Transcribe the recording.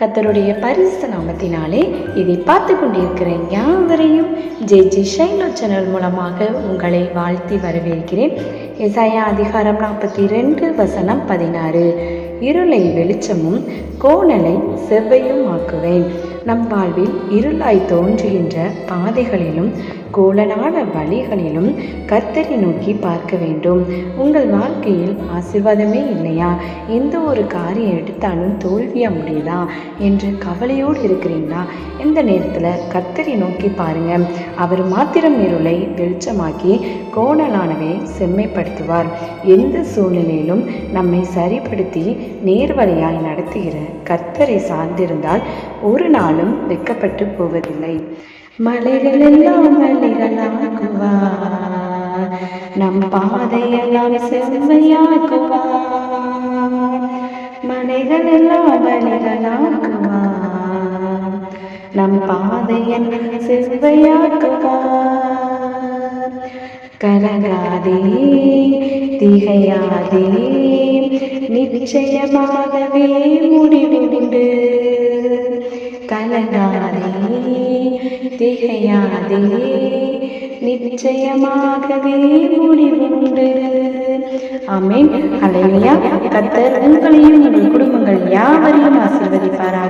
கத்தருடைய பரிசு நாமத்தினாலே இதை பார்த்து கொண்டிருக்கிற யாவரையும் ஜே ஜி ஷைலோ சேனல் மூலமாக உங்களை வாழ்த்தி வரவேற்கிறேன். இசையா அதிகாரம் நாற்பத்தி ரெண்டு வசனம் பதினாறு. இருளை வெளிச்சமும் கோணலை செவ்வையும் ஆக்குவேன் நம் வாழ்வில் இருளாய் தோன்றுகின்ற பாதைகளிலும் கோலனான வழிகளிலும் கர்த்தரை நோக்கி பார்க்க வேண்டும். உங்கள் வாழ்க்கையில் ஆசீர்வாதமே இல்லையா? எந்த ஒரு காரியம் எடுத்தாலும் தோல்வியா முடியுதா? என்று கவலையோடு இருக்கிறீங்களா இந்த நேரத்தில் கர்த்தரை நோக்கி பாருங்க. அவர் மாத்திரம் இருளை வெளிச்சமாக்கி கோணலானவை செம்மைப்படுத்துவார். எந்த சூழ்நிலையிலும் நம்மை சரிப்படுத்தி நேர்வழியாய் நடத்துகிற கர்த்தரை சார்ந்திருந்தால் ஒரு நாள் நாளும் வெட்கப்பட்டு போவதில்லை. மலைகள் மலைகளாக்குவார் நம் பாதையெல்லாம் செம்மையாக்குவார் மலைகள் எல்லாம் மலைகளாக்குவார் நம் பாதையெல்லாம் செவ்வையாக்குவார் கலங்காதே திகையாதே நிச்சயமாகவே முடிவுண்டு. கலங்காதே திகையாதே நிச்சயமாகவே முடிவுண்டு. ஆமென். அலையா கத்தர் உங்களையும் உங்கள் குடும்பங்கள் யாவரையும் ஆசீர்வதிப்பாரா